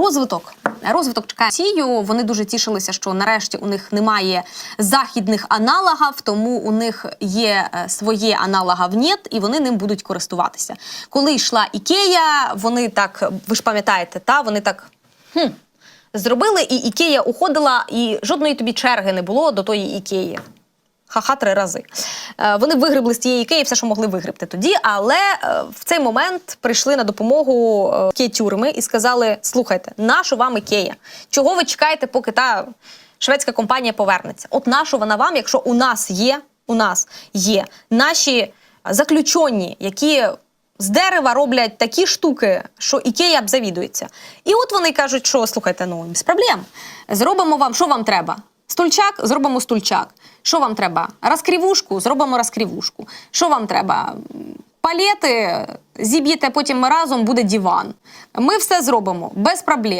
Розвиток. Розвиток чекає Росію. Вони дуже тішилися, що нарешті у них немає західних аналогів, тому у них є е, своє аналогів нет, і вони ним будуть користуватися. Коли йшла Ікея, вони так, ви ж пам'ятаєте, та вони так. Хм, Зробили, і Ікея уходила, і жодної тобі черги не було до тої Ікеї. Ха-ха три рази. Е, Вони вигребли з тієї Ікеї все, що могли вигребти тоді, але е, в цей момент прийшли на допомогу е, Ікеї тюрми і сказали: слухайте, нашу вам Ікея. Чого ви чекаєте, поки та шведська компанія повернеться? От нашу вона вам, якщо у нас є, у нас є наші заключені, які з дерева роблять такі штуки, що Ікея б завідується. І от вони кажуть, що слухайте, ну без проблем. Зробимо вам, що вам треба? Стульчак, зробимо стульчак. Що вам треба? Розкрівушку, зробимо розкрівушку. Що вам треба? Палети, зіб'єте потім разом, буде диван. Ми все зробимо без проблем.